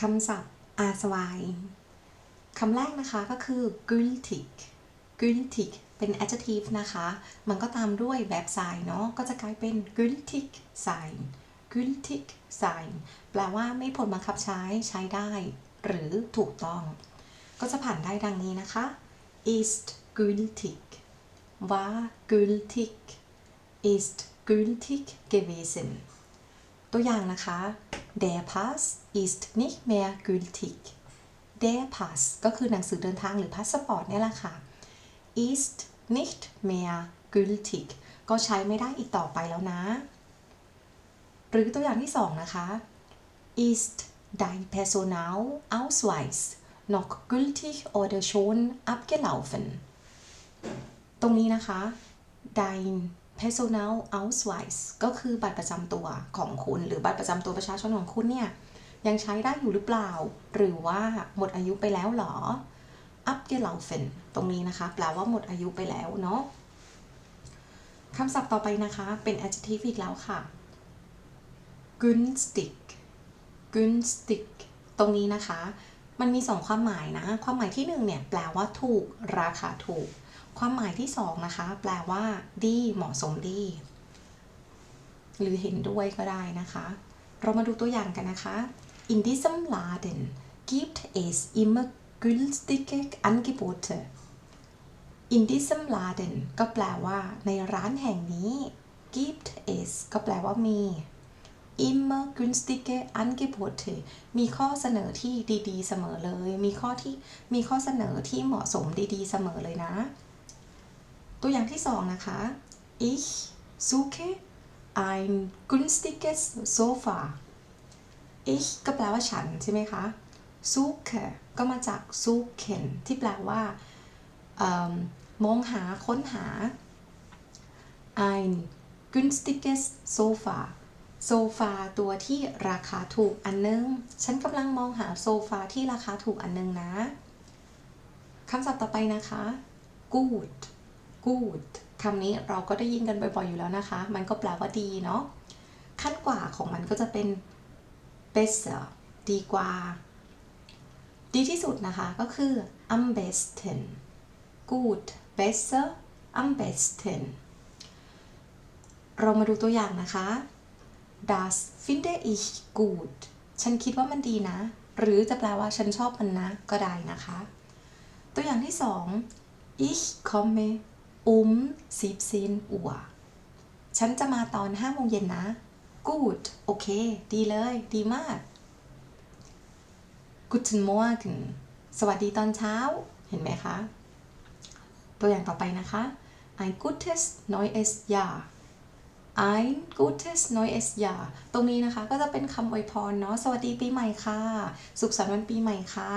คำศัพท์อาสวายคำแรกนะคะก็คือ gültig gültig เป็น adjective นะคะ มันก็ตามด้วย verb sign เนาะ ก็จะกลายเป็น gültig sein gültig sein แปลว่าไม่ผลบังคับใช้ ใช้ได้ หรือถูกต้อง ก็จะผ่านได้ดังนี้นะคะ ist gültig war gültig ist gültig gewesen ตัวอย่างนะคะ der Pass ist nicht mehr gültig der Pass ก็คือหนังสือเดินทางหรือพาสปอร์ตเนี่ยแหละค่ะ ist nicht mehr gültig ก็ใช้ไม่ได้อีกต่อไปแล้วนะ หรือตัวอย่างที่สองนะคะ ist dein Personalausweis noch gültig oder schon abgelaufen ตรงนี้นะคะ dein Personalausweis ก็คือบัตรประจำตัวของคุณ หรือบัตรประจำตัวประชาชนของคุณเนี่ย ยังใช้ได้อยู่หรือเปล่า หรือว่าหมดอายุไปแล้วหรอ abgelaufen ตรงนี้นะคะ แปลว่าหมดอายุไปแล้วเนาะคำศัพท์ต่อไปนะคะ เป็น adjective อีกแล้วค่ะ günstig günstig ตรงนี้นะคะ มันมีสองความหมายนะ ความหมายที่หนึ่งเนี่ย แปลว่าถูก ราคาถูก ความหมายที่สองนะคะ แปลว่า ดีเหมาะสมดี หรือเห็นด้วยก็ได้นะคะ เรามาดูตัวอย่างกันนะคะ In diesem Laden gibt es immer günstige Angebote In diesem Laden ก็แปลว่า ในร้านแห่งนี้ gibt es ก็แปลว่ามี immer günstige Angebote มีข้อเสนอที่ดีๆ เสมอเลย มีข้อที่มีข้อเสนอที่เหมาะสมดีๆ เสมอเลยนะ ตัวอย่างที่สองนะคะ ich suche ein günstiges Sofa ich ก็แปลว่าฉันใช่ไหมคะ suche ก็มาจาก suchen ที่แปลว่าเอิ่มมองหาค้นหา ein günstiges Sofa โซฟาตัวที่ราคาถูกอันนึง ฉันกำลังมองหาโซฟาที่ราคาถูกอันนึงนะ คำศัพท์ต่อไปนะคะ good good คำนี้เราก็ได้ยินกันบ่อยๆอยู่แล้วนะคะ มันก็แปลว่าดีเนาะขั้นกว่าของมันก็จะเป็น besser ดีกว่า ดีที่สุดนะคะก็คือ am besten good besser am besten เรามาดูตัวอย่างนะคะ das finde ich gut ฉันคิดว่ามันดีนะ หรือจะแปลว่าฉันชอบมันนะ ก็ได้นะคะ ตัวอย่างที่สอง ich komme um 17 Uhr ฉันจะมาตอน5โมงเย็นนะ good โอเค ดีเลย ดีมาก guten Morgen สวัสดีตอนเช้า เห็นไหมคะ ตัวอย่างต่อไปนะคะ ein gutes neues Jahr ein gutes neues Jahr ตรงนี้นะคะก็จะเป็นคำอวยพรเนาะ สวัสดีปีใหม่ค่ะ สุขสันต์วันปีใหม่ค่ะ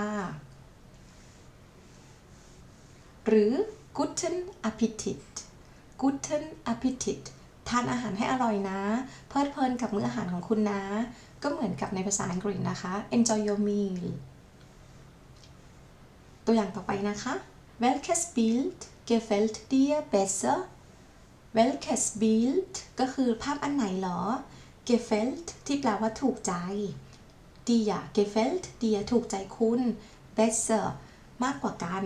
หรือ guten Appetit guten Appetit ทานอาหารให้อร่อยนะ เพลิดเพลินกับมื้ออาหารของคุณนะ ก็เหมือนกับในภาษาอังกฤษนะคะ enjoy your meal ตัวอย่างต่อไปนะคะ welches Bild gefällt dir besser welches Bild ก็คือภาพอันไหนเหรอ gefällt ที่แปลว่าถูกใจ dir gefällt dir ถูกใจคุณ besser มากกว่ากัน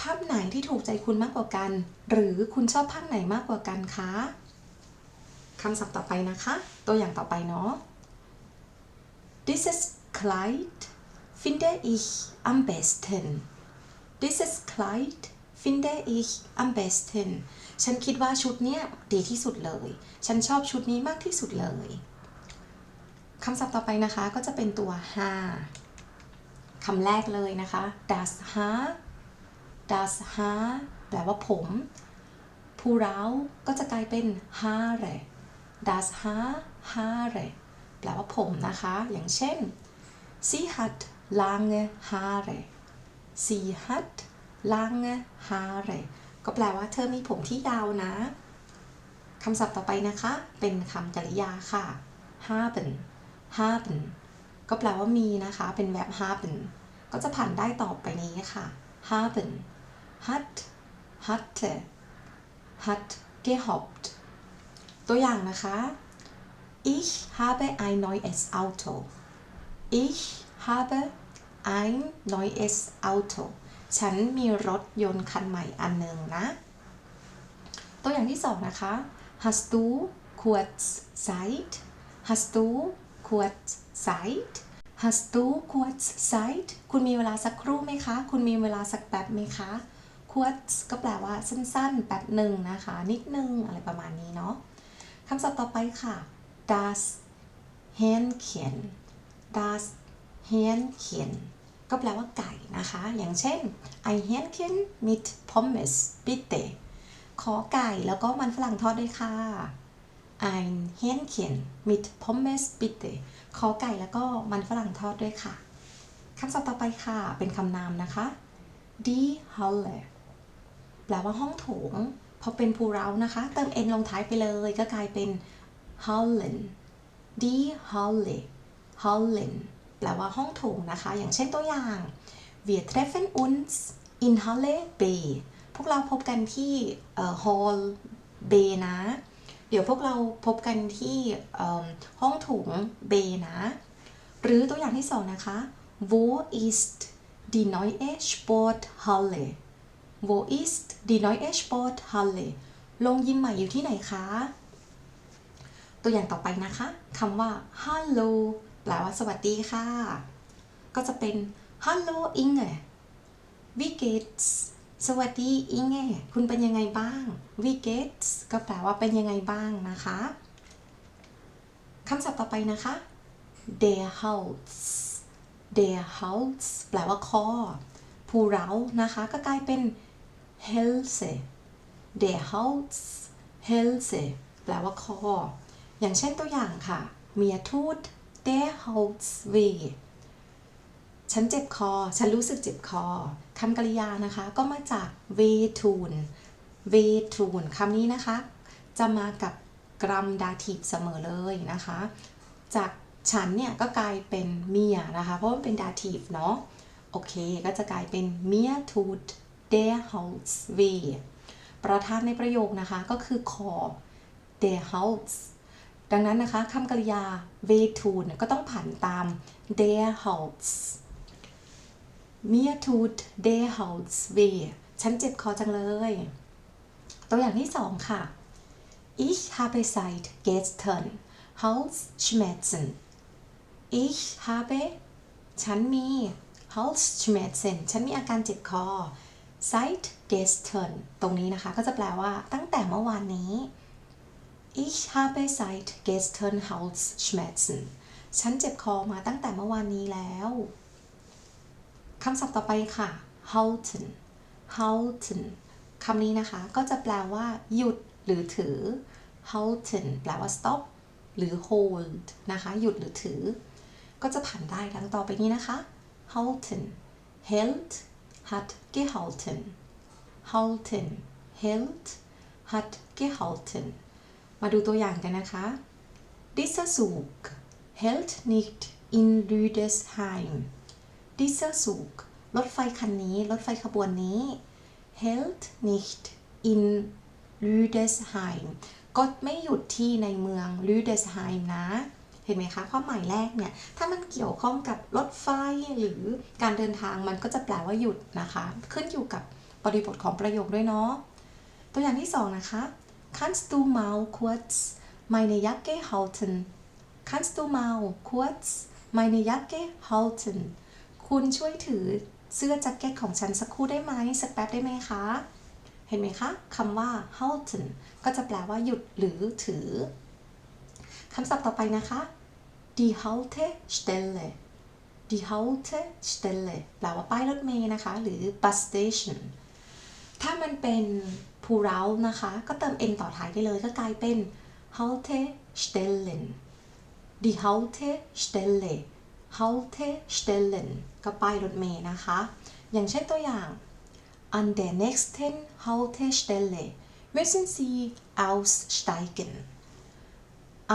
ภาพไหนที่ถูกใจคุณมากกว่ากัน หรือคุณชอบภาพไหนมากกว่ากันคะคำศัพท์ต่อไปนะคะ ตัวอย่างต่อไปเนาะ Dieses Kleid finde ich am besten Dieses Kleid finde ich am besten ฉันคิดว่าชุดเนี้ยดีที่สุดเลย ฉันชอบชุดนี้มากที่สุดเลยคำศัพท์ต่อไปนะคะก็จะเป็นตัว ha คำแรกเลยนะคะ das ha das Haar แปลว่าผมผู้เราก็จะกลายเป็น Haare das Haar Haare แปลว่าผมนะคะ อย่างเช่น sie hat lange Haare sie hat lange Haare ก็แปลว่าเธอมีผมที่ยาวนะคำศัพท์ต่อไปนะคะ เป็นคำกริยาค่ะ haben haben ก็แปลว่ามีนะคะ เป็นแบบ haben ก็จะผ่านได้ต่อไปนี้ค่ะ haben hat hatte hat gehabt ตัวอย่างนะคะ ich habe ein neues Auto ich habe ein neues Auto ฉันมีรถยนต์คันใหม่อันหนึ่งนะ ตัวอย่างที่สองนะคะ hast du kurz Zeit hast du kurz Zeit hast du kurz Zeit คุณมีเวลาสักครู่ไหมคะ คุณมีเวลาสักแป๊บไหมคะ kurz ก็แปลว่าสั้นๆ แป๊บหนึ่งนะคะ นิดนึง อะไรประมาณนี้เนาะคำศัพท์ต่อไปค่ะ das Hähnchen das Hähnchen ก็แปลว่าไก่นะคะ อย่างเช่น ein Hähnchen mit Pommes bitte ขอไก่แล้วก็มันฝรั่งทอดด้วยค่ะ ein Hähnchen mit Pommes bitte ขอไก่แล้วก็มันฝรั่งทอดด้วยค่ะ คำศัพท์ต่อไปค่ะ เป็นคำนามนะคะ die Halle แปลว่าห้องโถงพอเป็นพูเรานะคะ เติม n ลงท้ายไปเลยก็กลายเป็น Hallen de Halle Hallen แปลว่าห้องโถงนะคะ อย่างเช่นตัวอย่าง wir treffen uns in Halle B พวกเราพบกันที่ Hall B นะ เดี๋ยวพวกเราพบกันที่ห้องโถง B นะ หรือตัวอย่างที่สองนะคะ wo ist die neue Sporthalle wo ist die neue Sporthalle โรงยิมใหม่อยู่ที่ไหนคะ ตัวอย่างต่อไปนะคะคำว่า hello แปลว่าสวัสดีค่ะ ก็จะเป็น hello Inge wie geht's สวัสดีอิงเงคุณเป็นยังไงบ้าง wie geht's ก็แปลว่าเป็นยังไงบ้างนะคะคำศัพท์ต่อไปนะคะ der Hals der Hals แปลว่าคอ ผู้เรานะคะ ก็กลายเป็น Hälse der Hals Hälse แปลว่าคอ อย่างเช่นตัวอย่างค่ะ mir tut der Hals weh ฉันเจ็บคอ ฉันรู้สึกเจ็บคอ คำกริยานะคะ ก็มาจาก w e t u n w e t u n คำนี้นะคะ จะมากับกรัมดาทีฟเสมอเลยนะคะ จากฉันเนี่ยก็กลายเป็นเมียนะคะ เพราะมันเป็นดาทีฟเนาะ โอเค ก็จะกลายเป็น mir tut der Hals weh ประธานในประโยคนะคะก็คือคอ der Hals ดังนั้นนะคะคำกริยา w e t u n ก็ต้องผันตาม der Hals mir tut der Hals weh ฉันเจ็บคอจังเลย ตัวอย่างที่สองค่ะ ich habe seit gestern Halsschmerzen ich habe ฉันมี Halsschmerzen ฉันมีอาการเจ็บคอ seit gestern ตรงนี้นะคะก็จะแปลว่าตั้งแต่เมื่อวานนี้ ich habe seit gestern Halsschmerzen ฉันเจ็บคอมาตั้งแต่เมื่อวานนี้แล้วคำศัพท์ต่อไปค่ะ halten halten คำนี้นะคะก็จะแปลว่าหยุดหรือถือ halten แปลว่า stop หรือ hold นะคะ หยุดหรือถือ ก็จะผันได้ดังต่อไปนี้นะคะ halten hält hat gehalten halten hält hat gehalten มาดูตัวอย่างกันนะคะ dieser Zug hält nicht in Rüdesheim dieser Zug รถไฟคันนี้ รถไฟขบวนนี้ hält nicht in Rüdesheim ก็ไม่หยุดที่ในเมือง Rüdesheim นะ เห็นไหมคะความหมายแรกเนี่ยถ้ามันเกี่ยวข้องกับรถไฟหรือการเดินทางมันก็จะแปลว่าหยุดนะคะ ขึ้นอยู่กับบริบทของประโยคด้วยเนาะตัวอย่างที่สองนะคะ kannst du mal kurz meine Jacke halten kannst du mal kurz meine Jacke halten คุณช่วยถือเสื้อแจ็คเก็ตของฉันสักครู่ได้ไหมสักแป๊บได้ไหมคะ เห็นไหมคะคำว่า halten ก็จะแปลว่าหยุดหรือถือ คำศัพท์ต่อไปนะคะ die Haltestelle die Haltestelle แปลว่าป้ายรถเมล์นะคะ หรือ bus station ถ้ามันเป็นพูเรานะคะ ก็เติม n ต่อท้ายได้เลยก็กลายเป็น Haltestellen die Haltestelle Haltestellen ก็ป้ายรถเมล์นะคะ อย่างเช่นตัวอย่าง an der nächsten Haltestelle müssen Sie aussteigen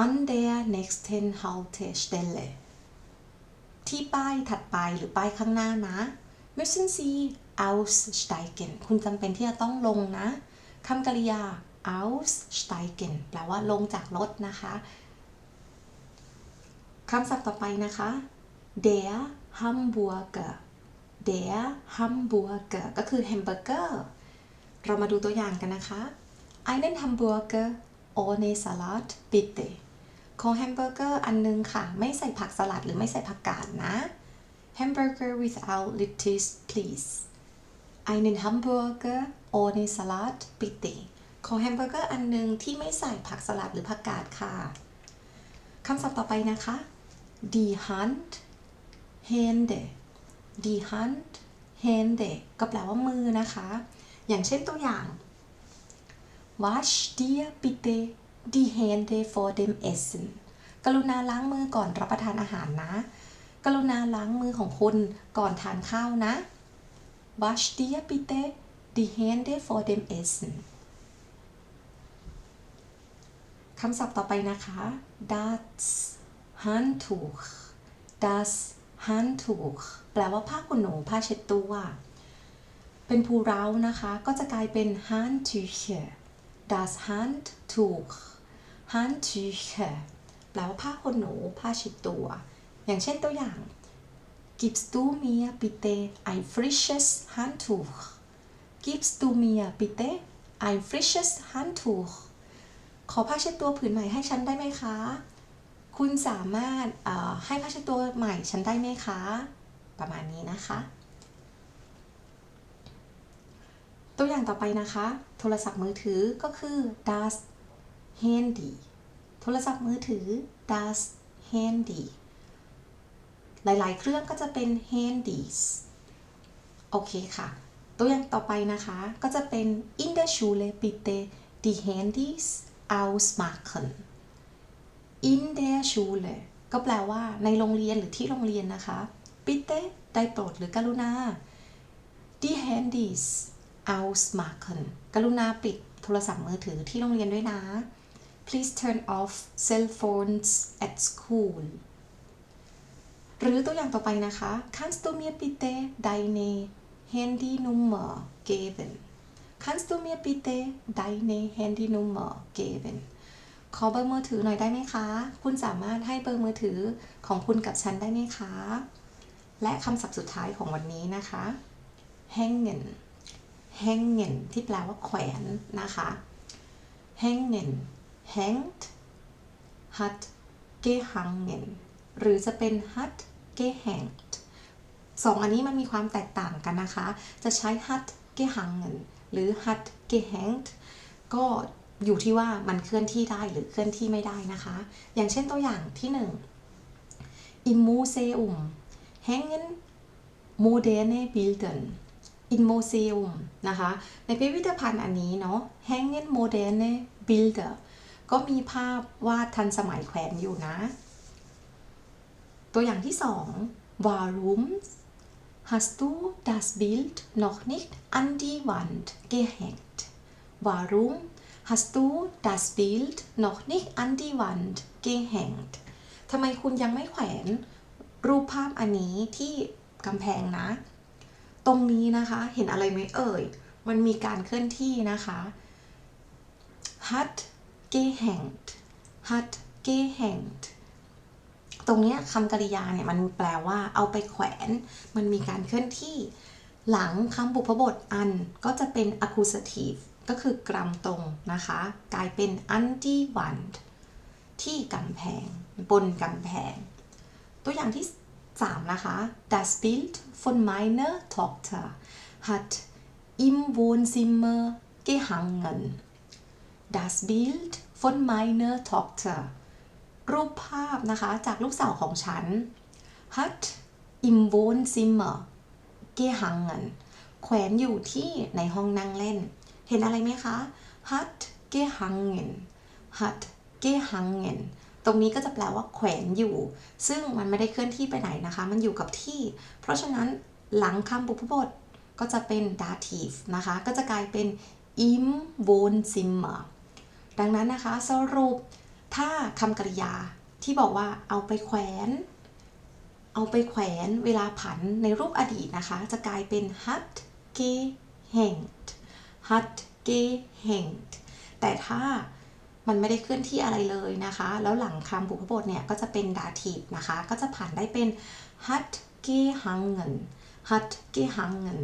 an der nächsten Haltestelle ที่ป้ายถัดไปหรือป้ายข้างหน้านะ müssen Sie aussteigen คุณจำเป็นที่จะต้องลงนะคำกริยา aussteigen แปลว่าลงจากรถนะคะคำศัพท์ต่อไปนะคะ der Hamburger der Hamburger ก็คือแฮมเบอร์เกอร์เรามาดูตัวอย่างกันนะคะ einen Hamburger ohne Salat bitte ขอแฮมเบอร์เกอร์อันนึงค่ะ ไม่ใส่ผักสลัดหรือไม่ใส่ผักกาดนะ Hamburger without lettuce please einen Hamburger ohne Salat bitte ขอแฮมเบอร์เกอร์อันนึงที่ไม่ใส่ผักสลัดหรือผักกาดค่ะ คำศัพท์ต่อไปนะคะ die Hand Hände die Hand Hände ก็แปลว่ามือนะคะ อย่างเช่นตัวอย่าง Wasch dir bitte die Hände vor dem Essen กรุณาล้างมือก่อนรับประทานอาหารนะ กรุณาล้างมือของคุณก่อนทานข้าวนะ Wasch dir bitte die Hände vor dem Essen คำศัพท์ต่อไปนะคะ das Handtuch das Handtuch แปลว่าผ้าขนหนูผ้าเช็ดตัว เป็นพูเรานะคะ ก็จะกลายเป็น Handtücher das Handtuch Handtücher แปลว่าผ้าขนหนู ผ้าเช็ดตัว อย่างเช่นตัวอย่าง Gibst du mir bitte ein frisches Handtuch Gibst du mir bitte ein frisches Handtuch ขอผ้าเช็ดตัวผืนใหม่ให้ฉันได้ไหมคะ คุณสามารถให้ผ้าเช็ดตัวใหม่ฉันได้ไหมคะ ประมาณนี้นะคะ ตัวอย่างต่อไปนะคะ โทรศัพท์มือถือก็คือ das Handy โทรศัพท์มือถือ das Handy หลายๆ เครื่องก็จะเป็น Handys โอเคค่ะ ตัวอย่างต่อไปนะคะก็จะเป็น in der Schule bitte die Handys ausmachen in der Schule ก็แปลว่าในโรงเรียนหรือที่โรงเรียนนะคะ bitte ได้โปรดหรือกรุณา die Handys ausmachen กรุณาปิดโทรศัพท์มือถือที่โรงเรียนด้วยนะ please turn off cell phones at school หรือตัวอย่างต่อไปนะคะ kannst du mir bitte deine Handynummer geben kannst du mir bitte deine Handynummer geben ขอเบอร์มือถือหน่อยได้ไหมคะ คุณสามารถให้เบอร์มือถือของคุณกับฉันได้ไหมคะ และคำศัพท์สุดท้ายของวันนี้นะคะ hängen hängen ที่แปลว่าแขวนนะคะ hängen hängt hat gehangen หรือจะเป็น hat gehängt สองอันนี้มันมีความแตกต่างกันนะคะ จะใช้ hat gehangen หรือ hat gehängt ก็อยู่ที่ว่ามันเคลื่อนที่ได้หรือเคลื่อนที่ไม่ได้นะคะ อย่างเช่นตัวอย่างที่หนึ่ง Im Museum hängen moderne Bilder in Museum นะคะ ในพิพิธภัณฑ์อันนี้เนาะ hängen moderne Bilder ก็มีภาพวาดทันสมัยแขวนอยู่นะ ตัวอย่างที่สอง Warum hast du das Bild noch nicht an die Wand gehängt Warum hast du das Bild noch nicht an die Wand gehängt ทำไมคุณยังไม่แขวนรูปภาพอันนี้ที่กำแพงนะ ตรงนี้นะคะ เห็นอะไรไหมเอ่ย มันมีการเคลื่อนที่นะคะ hat gehängt hat gehängt ตรงเนี้ยคำกริยาเนี่ยมันแปลว่าเอาไปแขวน มันมีการเคลื่อนที่ หลังคำบุพบทอันก็จะเป็น accusative ก็คือกรัมตรงนะคะ กลายเป็น an die Wand ที่กำแพง บนกำแพง ตัวอย่างที่ 3 นะคะ Das Bild von meiner Tochter hat im Wohnzimmer gehangen Das Bild von meiner Tochter รูปภาพนะคะ จากลูกสาวของฉัน hat im Wohnzimmer gehangen แขวนอยู่ที่ในห้องนั่งเล่น เห็นอะไรไหมคะ hat gehangen hat gehangen ตรงนี้ก็จะแปลว่าแขวนอยู่ ซึ่งมันไม่ได้เคลื่อนที่ไปไหนนะคะ มันอยู่กับที่ เพราะฉะนั้นหลังคำบุพบทก็จะเป็น dative นะคะ ก็จะกลายเป็น im Wohnzimmer ดังนั้นนะคะสรุปถ้าคำกริยาที่บอกว่าเอาไปแขวน เอาไปแขวนเวลาผันในรูปอดีตนะคะ จะกลายเป็น hat gehängt hat gehängt แต่ถ้า มันไม่ได้เคลื่อนที่อะไรเลยนะคะ แล้วหลังคำบุพบทเนี่ยก็จะเป็นดาทีฟนะคะ ก็จะผ่านได้เป็น hat gehangen hat gehangen